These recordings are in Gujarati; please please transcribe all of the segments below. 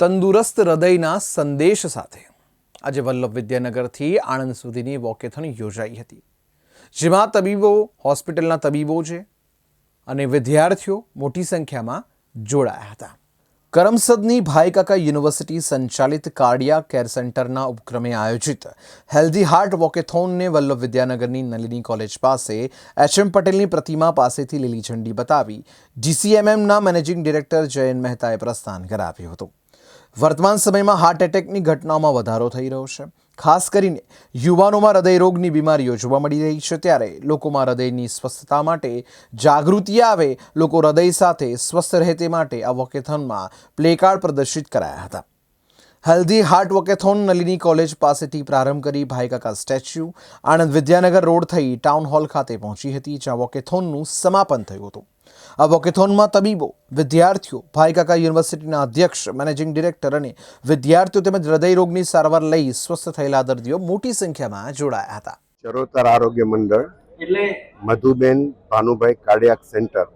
તંદુરસ્ત હૃદયના સંદેશ સાથે આજે વલ્લભ વિદ્યાનગરથી આણંદ સુધીની વોકેથોન યોજાઈ હતી, જેમાં તબીબો, હોસ્પિટલના તબીબો છે અને વિદ્યાર્થીઓ મોટી સંખ્યામાં જોડાયા હતા. કરમસદની ભાઈકાકા યુનિવર્સિટી સંચાલિત કાર્ડિયા કેર સેન્ટરના ઉપક્રમે આયોજિત હેલ્ધી હાર્ટ વોકેથોનને વલ્લભ વિદ્યાનગરની નલિની કોલેજ પાસે એચ એમ પટેલની પ્રતિમા પાસેથી લીલી ઝંડી બતાવી, જીસીએમએમના મેનેજિંગ ડિરેક્ટર જયંત મહેતાએ પ્રસ્થાન કરાવ્યું હતું. વર્તમાન સમયમાં હાર્ટ એટેકની ઘટનાઓમાં વધારો થઈ રહ્યો છે. ખાસ કરીને યુવાનોમાં હૃદયરોગની બીમારીઓ જોવા મળી રહી છે ત્યારે લોકોમાં હૃદયની સ્વસ્થતા માટે જાગૃતિ આવે, લોકો હૃદય સાથે સ્વસ્થ રહે તે માટે આ વોકેથોનમાં પ્લેકાર્ડ પ્રદર્શિત કરાયા હતા. Healthy heart walkathon Nalini college પાસેથી પ્રારંભ કરી ભાઈકાકા સ્ટેચ્યુ આણંદ વિદ્યાનગર રોડ થઈ ટાઉન હોલ ખાતે પહોંચી હતી, જ્યાં વોકેથોનનું સમાપન થયું હતું. આ વોકેથોનમાં તબીબો વિદ્યાર્થીઓ ભાઈકાકા યુનિવર્સિટીના અધ્યક્ષ મેનેજિંગ ડિરેક્ટર અને વિદ્યાર્થીઓ તેમજ હૃદયરોગની સારવાર લઈ સ્વસ્થ થયેલા દર્દીઓ મોટી સંખ્યામાં જોડાયા હતા. ચરોતર આરોગ્ય મંડળ એટલે મધુબેન ભાનુભાઈ કાર્ડિયાક સેન્ટર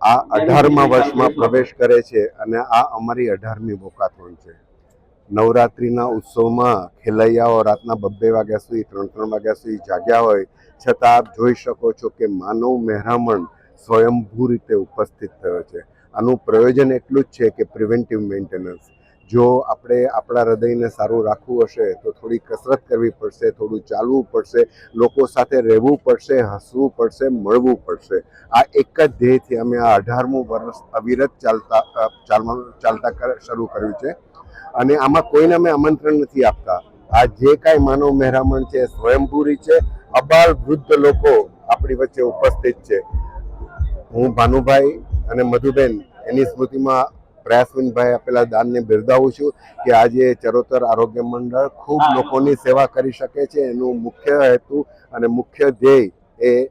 આ અઢારમા વર્ષમાં પ્રવેશ કરે છે અને આ અમારી અઢારમી વોકાથોન છે. નવરાત્રિના ઉત્સવમાં ખેલૈયાઓ રાતના બબ્બે વાગ્યા સુધી ત્રણ ત્રણ વાગ્યા સુધી જાગ્યા હોય છતાં આપ જોઈ શકો છો કે માનવ મહેરામણ સ્વયંભૂ રીતે ઉપસ્થિત થયો છે. આનું પ્રયોજન એટલું જ છે કે પ્રિવેન્ટિવ મેન્ટેનન્સ જો આપણે આપણા હૃદયને સારું રાખવું હશે, તો થોડી કસરત કરવી પડશે, થોડું ચાલવું પડશે, લોકો સાથે રહેવું પડશે, હસવું પડશે, મળવું પડશે. આ એક જ ધ્યેયથી અમે આ અઢારમું વર્ષ અવિરત ચાલતા ચાલવાનું ચાલતા શરૂ કર્યું છે. અને આમાં કોઈને અમે આમંત્રણ નથી આપતા. આ જે કાંઈ માનવ મહેરામણ છે સ્વયંભૂરી છે. અબાલ વૃદ્ધ લોકો આપણી વચ્ચે ઉપસ્થિત છે. હું ભાનુભાઈ અને મધુબેન એની સ્મૃતિમાં પ્રયાસવિનભાઈ આપેલા દાનને બિરદાવું છું કે આજે ચરોતર આરોગ્ય મંડળ ખૂબ લોકોની સેવા કરી શકે છે. એનું મુખ્ય હેતુ અને મુખ્ય ધ્યેય એ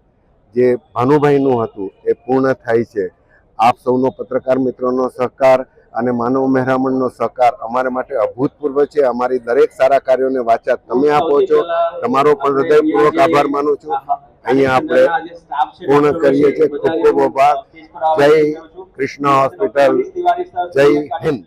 જે ભાનુભાઈનું હતું એ પૂર્ણ થાય છે. આપ સૌનો પત્રકાર મિત્રોનો સહકાર અને માનવ મહેરામણનો સહકાર અમારા માટે અભૂતપૂર્વ છે. અમારી દરેક સારા કાર્યોને વાચા તમે આપો છો. તમારો પણ હૃદયપૂર્વક આભાર માનું છું. અહીંયા આપણે પૂર્ણ કરીએ છીએ. ખૂબ ખૂબ આભાર. જય કૃષ્ણ હોસ્પિટલ. જય હિન્દ.